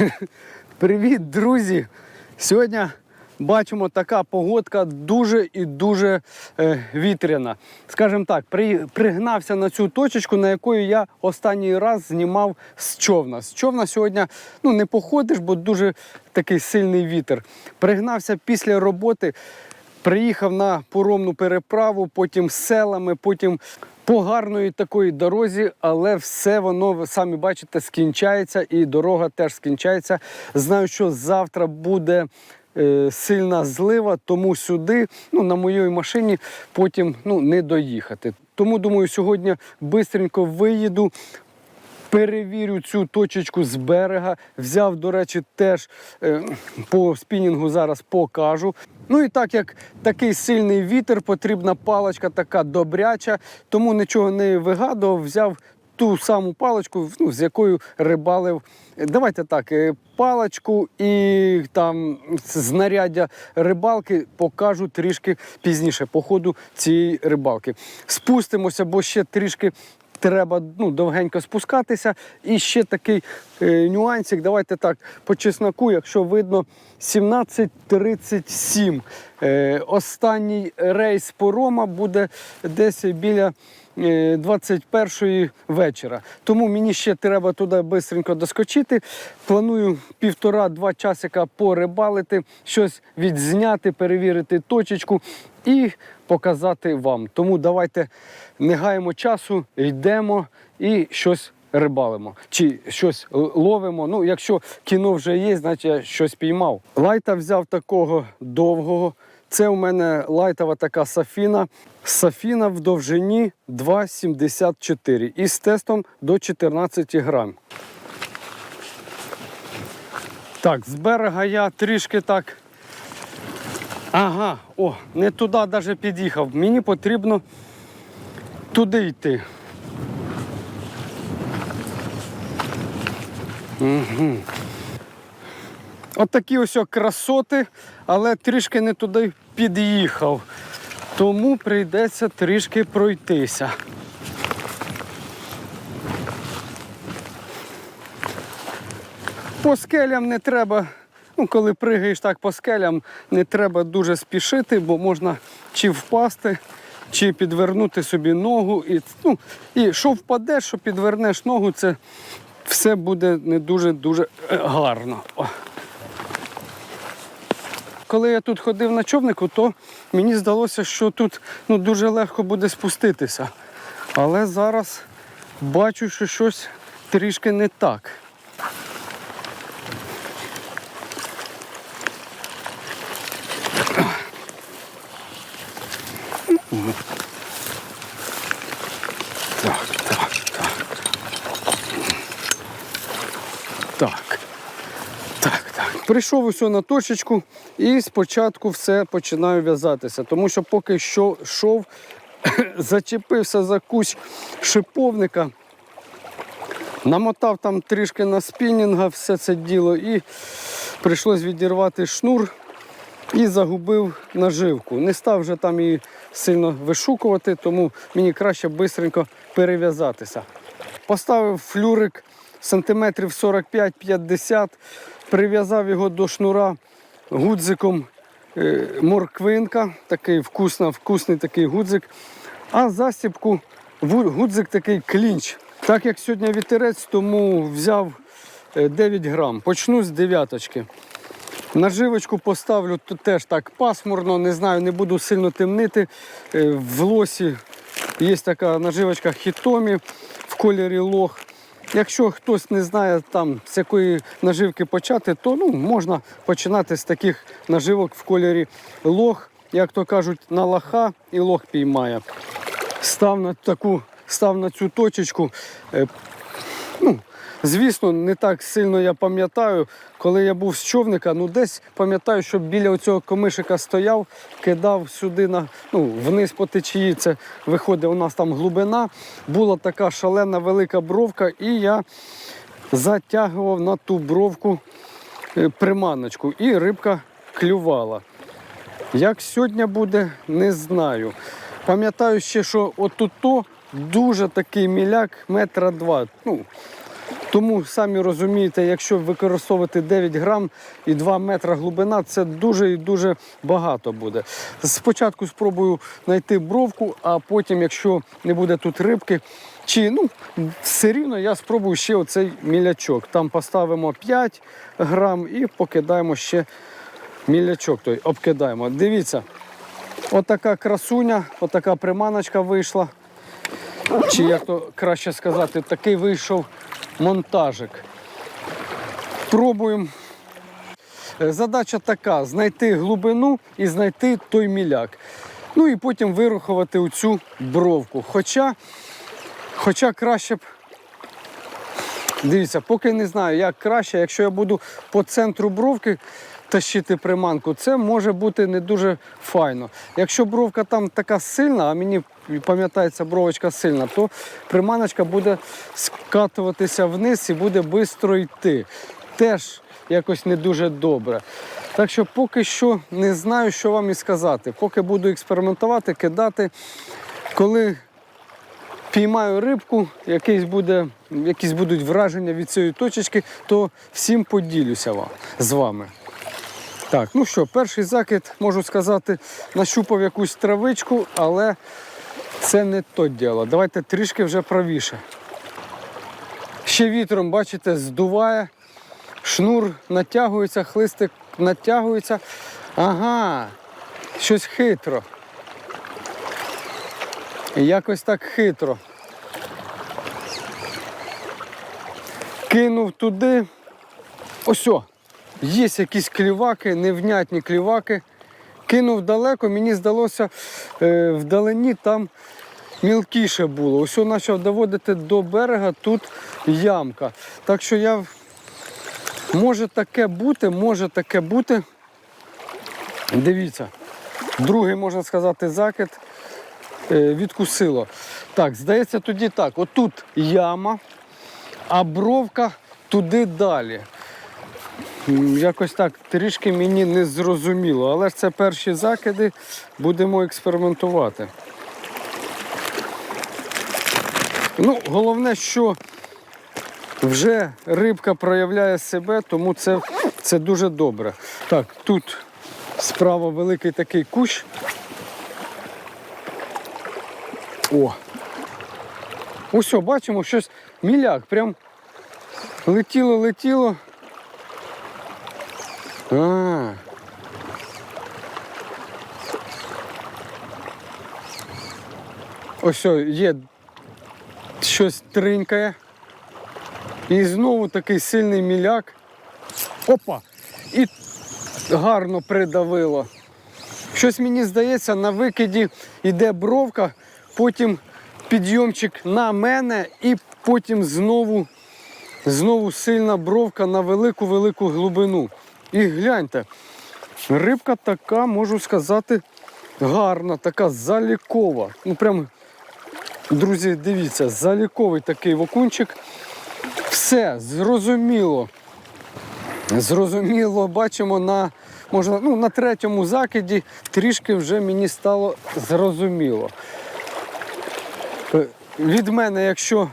Привіт, друзі! Сьогодні бачимо така погодка дуже і дуже е, вітряна. Скажімо так, при, пригнався на цю точечку, на якої я останній раз знімав з човна. З човна сьогодні ну, не походиш, бо дуже такий сильний вітер. Пригнався після роботи. Приїхав на поромну переправу, потім з селами, потім по гарної такої дорозі, але все воно, ви самі бачите, скінчається і дорога теж скінчається. Знаю, що завтра буде е, сильна злива, тому сюди, ну, на моїй машині, потім ну, не доїхати. Тому думаю, сьогодні бистренько виїду. Перевірю цю точечку з берега. Взяв, до речі, теж е, по спінінгу зараз покажу. Ну і так як такий сильний вітер, потрібна паличка така добряча, тому нічого не вигадував, взяв ту саму паличку, ну, з якою рибалив. Давайте так, е, паличку і там знаряддя рибалки покажу трішки пізніше по ходу цієї рибалки. Спустимося, бо ще трішки треба ну, довгенько спускатися. І ще такий нюансик. Давайте так, по чесноку, якщо видно, 17.37. Е, останній рейс порома буде десь біля. е, 21 вечора. Тому мені ще треба туди швидко доскочити. Планую півтора-два часика порибалити, щось відзняти, перевірити точечку і показати вам. Тому давайте не гаємо часу, йдемо і щось рибалимо. Чи щось ловимо. Ну, якщо кіно вже є, значить я щось піймав. Лайта взяв такого довгого. Це у мене лайтова така сафіна. Сафіна в довжині 2,74 і з тестом до 14 грам. Так, з берега я трішки так. Ага, о, не туди навіть під'їхав. Мені потрібно туди йти. Угу. От ось красоти, але трішки не туди під'їхав. Тому прийдеться трішки пройтися. По скелям не треба, ну, коли пригаєш так по скелям, не треба дуже спішити, бо можна чи впасти, чи підвернути собі ногу. І, ну, і що впадеш, що підвернеш ногу, це все буде не дуже-дуже е, гарно. Коли я тут ходив на човнику, то мені здалося, що тут ну, дуже легко буде спуститися. Але зараз бачу, що щось трішки не. Так, так, так. Так. Так, так. Прийшов усе на точечку і спочатку все починаю в'язатися. Тому що поки що йшов, зачепився за кусь шиповника, намотав там трішки на спінінга все це діло і прийшлось відірвати шнур і загубив наживку. Не став вже там її сильно вишукувати, тому мені краще швидко перев'язатися. Поставив флюрик сантиметрів 45-50, прив'язав його до шнура гудзиком е, морквинка, такий вкусна, вкусний такий гудзик. А засібку гудзик такий клінч. Так як сьогодні вітерець, тому взяв е, 9 грам. Почну з дев'яточки. Наживочку поставлю теж так пасмурно, не знаю, не буду сильно темнити. Е, В лосі є така наживочка хітомі в кольорі лох. Якщо хтось не знає там з якої наживки почати, то ну, можна починати з таких наживок в кольорі лох. Як то кажуть, на лоха і лох піймає. Став на таку, став на цю точечку. Е, Ну, звісно, не так сильно я пам'ятаю, коли я був з човника, ну десь пам'ятаю, що біля цього комишика стояв, кидав сюди на, ну, вниз по течії. Це виходить, у нас там глибина. Була така шалена велика бровка, і я затягував на ту бровку е, приманочку, і рибка клювала. Як сьогодні буде, не знаю. Пам'ятаю ще, що отут дуже такий міляк метра два. Ну, Тому самі розумієте, якщо використовувати 9 грам і 2 метра глибина, це дуже і дуже багато буде. Спочатку спробую знайти бровку, а потім, якщо не буде тут рибки, чи ну все рівно я спробую ще оцей мілячок. Там поставимо 5 грам і покидаємо ще мілячок. Той обкидаємо. Дивіться, отака красуня, отака приманочка вийшла. Чи як то краще сказати, такий вийшов монтажик. Пробуємо. Е, Задача така: знайти глибину і знайти той міляк. Ну і потім вирахувати оцю бровку. Хоча, хоча краще б. Дивіться, поки не знаю, як краще, якщо я буду по центру бровки тащити приманку, це може бути не дуже файно. Якщо бровка там така сильна, а мені пам'ятається бровочка сильна, то приманочка буде скатуватися вниз і буде швидко йти. Теж якось не дуже добре. Так що поки що не знаю, що вам і сказати. Поки буду експериментувати, кидати, коли піймаю рибку, якийсь буде, якісь будуть враження від цієї точечки, то всім поділюся вам, з вами. Так, ну що, перший закид, можу сказати, нащупав якусь травичку, але це не то діло. Давайте трішки вже правіше. Ще вітром, бачите, здуває, шнур натягується, хлистик натягується. Ага, щось хитро. Якось так хитро. Кинув туди. Ось, є якісь кліваки, невнятні кліваки. Кинув далеко, мені здалося, е, вдалині там мілкіше було. Ось почав доводити до берега, тут ямка. Так що я може таке бути, може таке бути. Дивіться, другий, можна сказати, закид е, відкусило. Так, здається, тоді так. Отут яма, а бровка туди далі. Якось так трішки мені не зрозуміло, але ж це перші закиди, будемо експериментувати. Ну, головне, що вже рибка проявляє себе, тому це, це дуже добре. Так, тут справа великий такий кущ. О! Ось, бачимо, щось міляк, прям летіло, летіло. А. Ось є щось тринькає. І знову такий сильний міляк. Опа! І гарно придавило. Щось мені здається, на викиді йде бровка, потім підйомчик на мене і потім знову, знову сильна бровка на велику-велику глибину. І гляньте, рибка така, можу сказати, гарна, така залікова. Ну прям, друзі, дивіться, заліковий такий окунчик. Все зрозуміло. Зрозуміло, бачимо на, можна, ну, на третьому закиді трішки вже мені стало зрозуміло. Е, Від мене, якщо.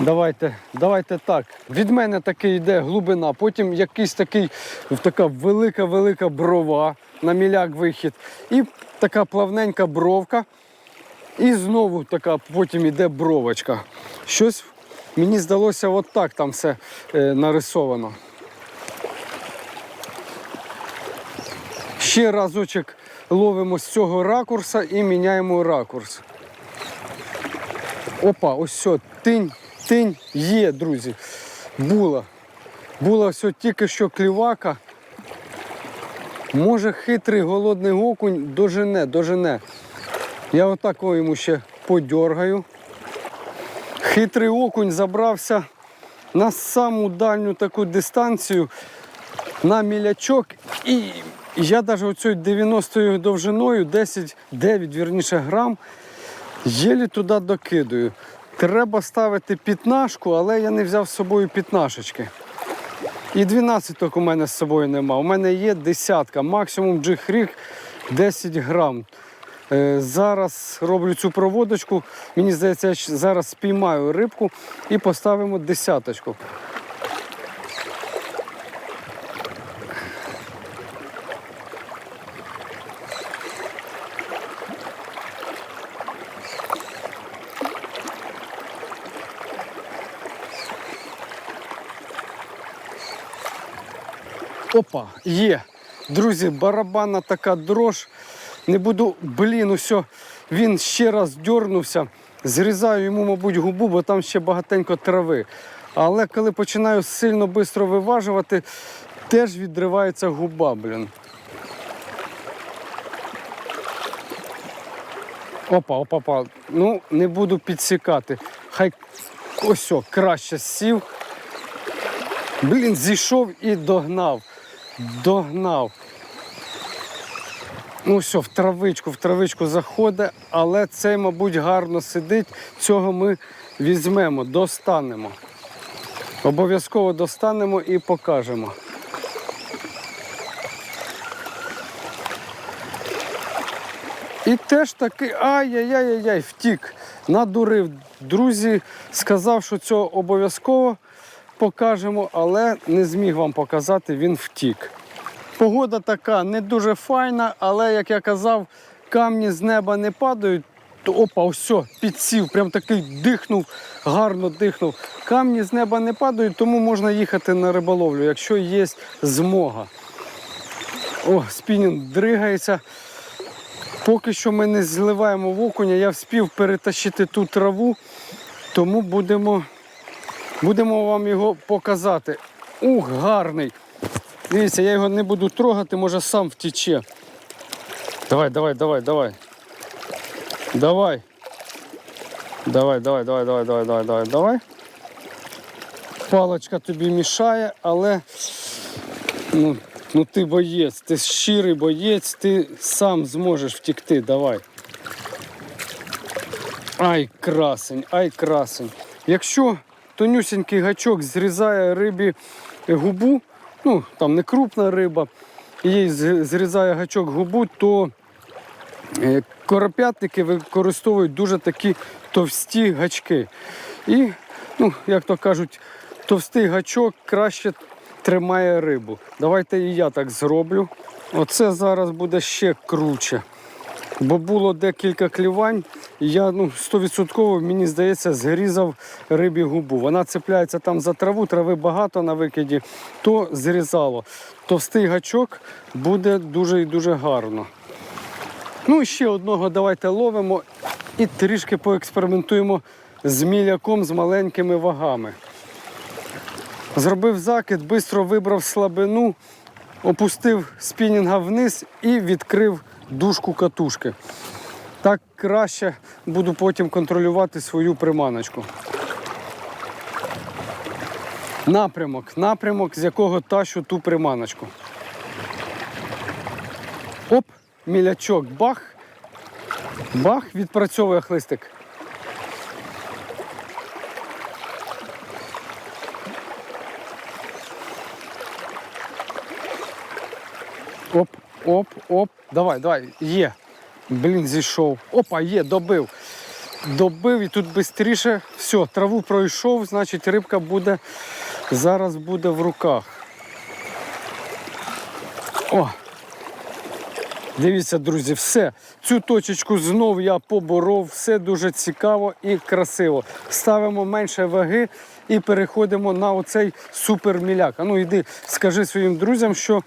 Давайте, давайте так. Від мене таки йде глибина, потім якийсь такий, така велика-велика брова на міляк вихід. І така плавненька бровка. І знову така потім йде бровочка. Щось мені здалося, от так там все е, нарисовано. Ще разочок ловимо з цього ракурса і міняємо ракурс. Опа, ось все, тинь, тинь є, друзі. Була. Була все тільки що клівака. Може хитрий голодний окунь дожене, дожене. Я отак йому ще подьоргаю. Хитрий окунь забрався на саму дальню таку дистанцію на мілячок. І я навіть оцю 90 довжиною, 10, 9 вірніше, грам, єлі туди докидаю. Треба ставити пітнашку, але я не взяв з собою пітнашечки. І 12 у мене з собою нема. У мене є десятка, максимум джихрік 10 грам. Е, Зараз роблю цю проводочку. Мені здається, я зараз спіймаю рибку і поставимо десяточку. Опа, є. Друзі, барабанна така дрож. Не буду, блін, усе. Він ще раз дьорнувся. Зрізаю йому, мабуть, губу, бо там ще багатенько трави. Але коли починаю сильно швидко виважувати, теж відривається губа, блін. Опа, опа, опа. Ну, не буду підсікати. Хай ось о, краще сів. Блін, зійшов і догнав. Догнав. Ну все, в травичку, в травичку заходить, але цей, мабуть, гарно сидить. Цього ми візьмемо, достанемо. Обов'язково достанемо і покажемо. І теж таки ай-яй-яй-яй, втік. Надурив. Друзі, сказав, що цього обов'язково покажемо, але не зміг вам показати, він втік. Погода така не дуже файна, але як я казав, камні з неба не падають. То опа, ось, підсів, прям такий дихнув, гарно дихнув. Камні з неба не падають, тому можна їхати на риболовлю, якщо є змога. О, спінінг дригається. Поки що ми не зливаємо в окуня, я вспів перетащити ту траву, тому будемо, будемо вам його показати. Ух, гарний. Дивіться, я його не буду трогати, може сам втіче. Давай, давай, давай, давай. Давай. Давай, давай, давай, давай, давай, давай, давай, давай. Палочка тобі мішає, але ну, ну ти боєць, ти щирий боєць, ти сам зможеш втікти. Давай. Ай, красень, ай, красень. Якщо тонюсенький гачок зрізає рибі губу, ну там не крупна риба, їй зрізає гачок губу, то е, коропятники використовують дуже такі товсті гачки. І, ну, як то кажуть, товстий гачок краще тримає рибу. Давайте і я так зроблю. Оце зараз буде ще круче. Бо було декілька клівань, я ну, 100% мені здається, зрізав рибі губу. Вона цепляється там за траву, трави багато на викиді, то зрізало. Товстий гачок буде дуже і дуже гарно. Ну ще одного давайте ловимо і трішки поекспериментуємо з міляком з маленькими вагами. Зробив закид, швидко вибрав слабину, опустив спінінга вниз і відкрив дужку катушки. Так краще буду потім контролювати свою приманочку. Напрямок, напрямок, з якого тащу ту приманочку. Оп, мілячок, бах. Бах, відпрацьовує хлистик. Оп, оп, оп. Давай, давай. Є. Блін, зійшов. Опа, є, добив. Добив і тут швидше. Все, траву пройшов, значить рибка буде зараз буде в руках. О! Дивіться, друзі, все. Цю точечку знов я поборов, все дуже цікаво і красиво. Ставимо менше ваги і переходимо на оцей суперміляк. А ну йди, скажи своїм друзям, що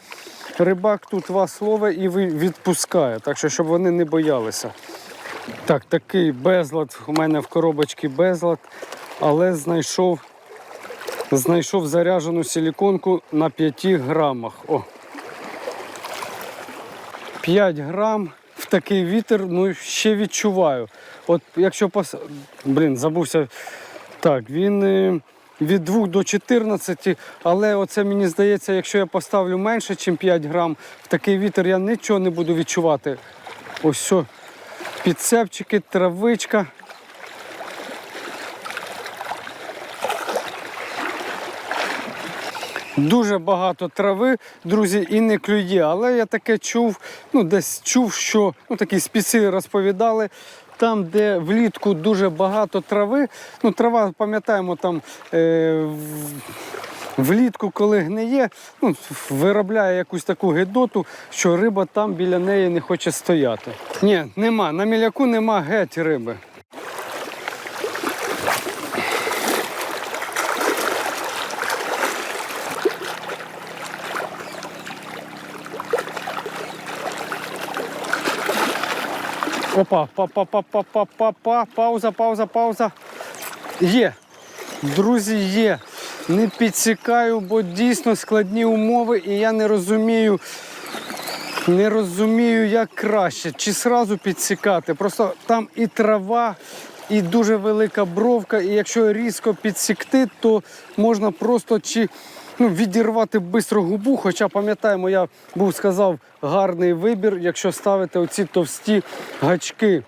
рибак тут вас ловить і відпускає. Так що, щоб вони не боялися. Так, такий безлад. У мене в коробочці безлад, але знайшов, знайшов заряджену силіконку на 5 грамах. О. 5 грам в такий вітер, ну ще відчуваю. От якщо пос... Блін, забувся. Так, він е, від 2 до 14, але оце мені здається, якщо я поставлю менше, ніж 5 грам, в такий вітер я нічого не буду відчувати. Ось все. Підцепчики, травичка. Дуже багато трави, друзі, і не клює. Але я таке чув, ну десь чув, що ну, такі спіци розповідали. Там, де влітку дуже багато трави, ну трава, пам'ятаємо, там е, влітку, коли гниє, ну, виробляє якусь таку гидоту, що риба там біля неї не хоче стояти. Ні, нема. На міляку нема геть риби. Опа, па, па, па, па, па, па, па, пауза, пауза, пауза. Є. Друзі, є. Не підсікаю, бо дійсно складні умови, і я не розумію, не розумію, як краще. Чи сразу підсікати. Просто там і трава, і дуже велика бровка. І якщо різко підсікти, то можна просто чи ну, відірвати швидко губу. Хоча пам'ятаємо, я був сказав гарний вибір, якщо ставити оці товсті гачки.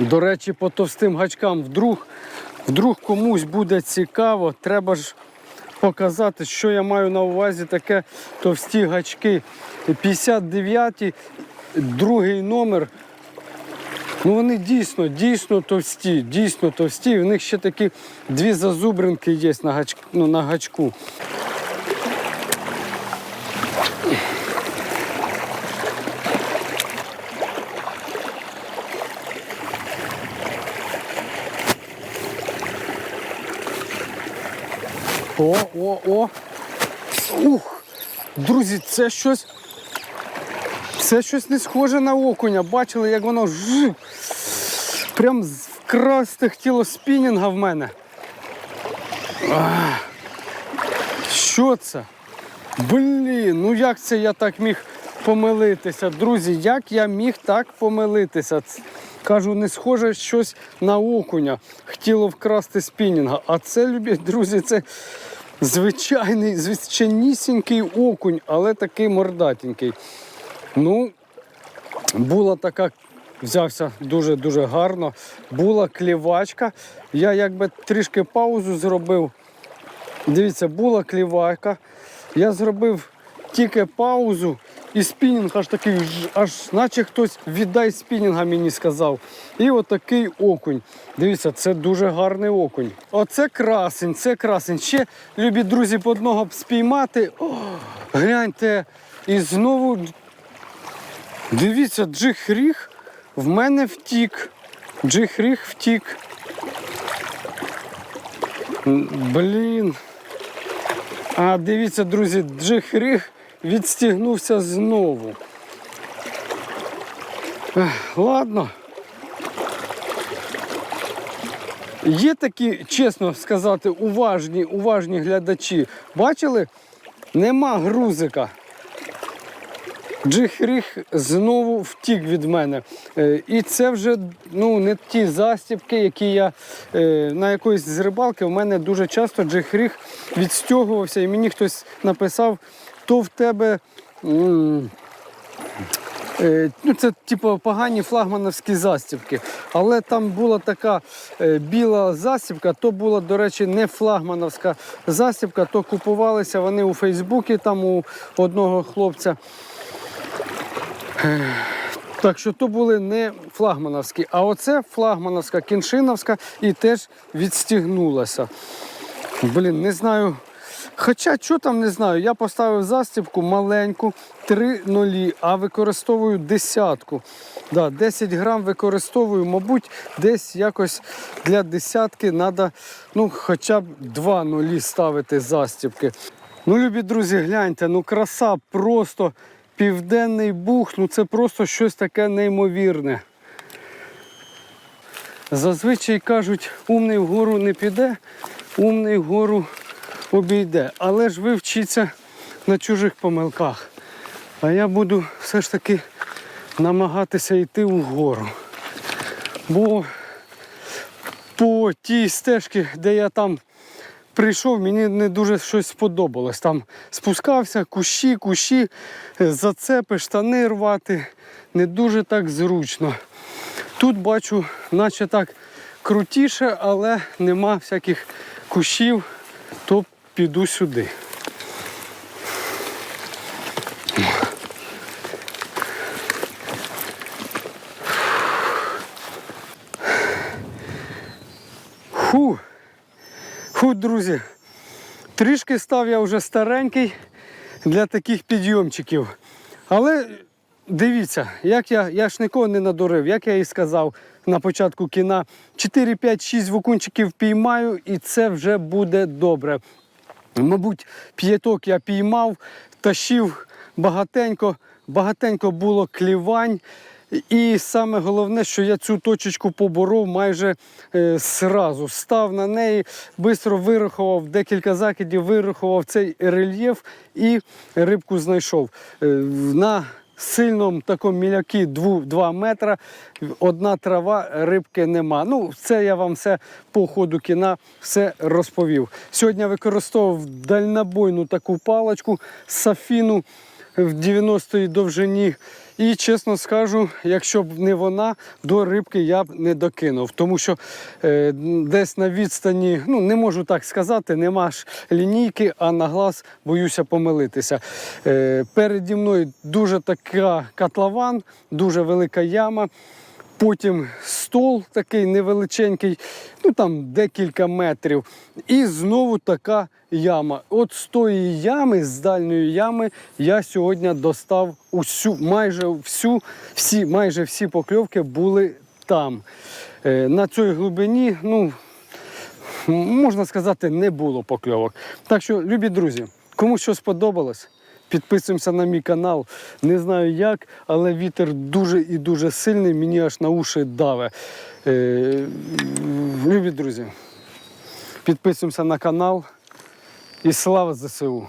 До речі, по товстим гачкам вдруг, вдруг комусь буде цікаво, треба ж показати, що я маю на увазі таке товсті гачки. 59 другий номер. Ну вони дійсно, дійсно товсті, дійсно товсті. В них ще такі дві зазубринки є на, гач, ну, на гачку. О, о, о. Ух! Друзі, це щось. Це щось не схоже на окуня. Бачили, як воно жив. Прям вкрасти хотіло спінінга в мене. Що це? Блін, ну як це я так міг помилитися? Друзі, як я міг так помилитися? Кажу, не схоже щось на окуня. Хотіло вкрасти спінінга. А це, любі друзі, це звичайний, звичайнісінький окунь, але такий мордатенький. Ну, була така, взявся дуже-дуже гарно. Була клівачка. Я якби трішки паузу зробив. Дивіться, була клівайка. Я зробив тільки паузу, і спінінг аж такий, аж наче хтось віддай спінінга мені сказав. І отакий окунь. Дивіться, це дуже гарний окунь. Оце красень, це красень. Ще, любі друзі, по одного б спіймати. О, гляньте. І знову Дивіться, джихріг в мене втік. Джихріг втік. Блін. А дивіться, друзі, джихріг відстігнувся знову. Ех, Ладно. Є такі, чесно сказати, уважні, уважні глядачі. Бачили? Нема грузика. Джихріг знову втік від мене. Е, І це вже ну, не ті застібки, які я е, на якоїсь з рибалки. У мене дуже часто джихріг відстягувався, і мені хтось написав, то в тебе. Е, Ну, це типу погані флагмановські застібки. Але там була така біла застібка, то була, до речі, не флагмановська застібка, то купувалися вони у Фейсбуці там у одного хлопця. Так що то були не флагмановські, а оце флагмановська, кіншиновська і теж відстігнулася. Блін, не знаю. Хоча що там не знаю, я поставив застібку маленьку, 3 нулі, а використовую десятку. Да, 10 грам використовую, мабуть, десь якось для десятки треба ну, хоча б 2 нулі ставити застібки. Ну, любі друзі, гляньте, ну краса просто південний бух, ну це просто щось таке неймовірне. Зазвичай кажуть, умний вгору не піде, умний вгору обійде. Але ж ви вчіться на чужих помилках. А я буду все ж таки намагатися йти вгору. Бо по тій стежці, де я там прийшов, мені не дуже щось сподобалось. Там спускався, кущі, кущі, е, зацепи, штани рвати. Не дуже так зручно. Тут бачу, наче так крутіше, але нема всяких кущів, то піду сюди. Друзі, трішки став я вже старенький для таких підйомчиків. Але дивіться, як я, я ж нікого не надурив, як я і сказав на початку кіна, 4, 5, 6 вукунчиків піймаю, і це вже буде добре. Мабуть, п'яток я піймав, тащив багатенько, багатенько було клівань. І саме головне, що я цю точечку поборов майже е, сразу. Став на неї, швидко вирахував декілька закидів, вирахував цей рельєф і рибку знайшов. Е, на сильному такому мілякі 2 метра, одна трава, рибки нема. Ну, це я вам все по ходу кіна все розповів. Сьогодні використовував дальнобойну таку паличку сафіну в 90-й довжині. І чесно скажу, якщо б не вона, до рибки я б не докинув. Тому що е, десь на відстані, ну не можу так сказати, нема ж лінійки, а на глаз боюся помилитися. Е, переді мною дуже така котлован, дуже велика яма. Потім стол такий невеличенький, ну там декілька метрів. І знову така яма. От з тої ями, з дальньої ями, я сьогодні достав усю, майже всю, всі, майже всі покльовки були там. Е, на цій глибині, ну, можна сказати, не було покльовок. Так що, любі друзі, кому що сподобалось, підписуємося на мій канал. Не знаю як, але вітер дуже і дуже сильний, мені аж на уші даве. Е, любі друзі, підписуємося на канал і слава ЗСУ!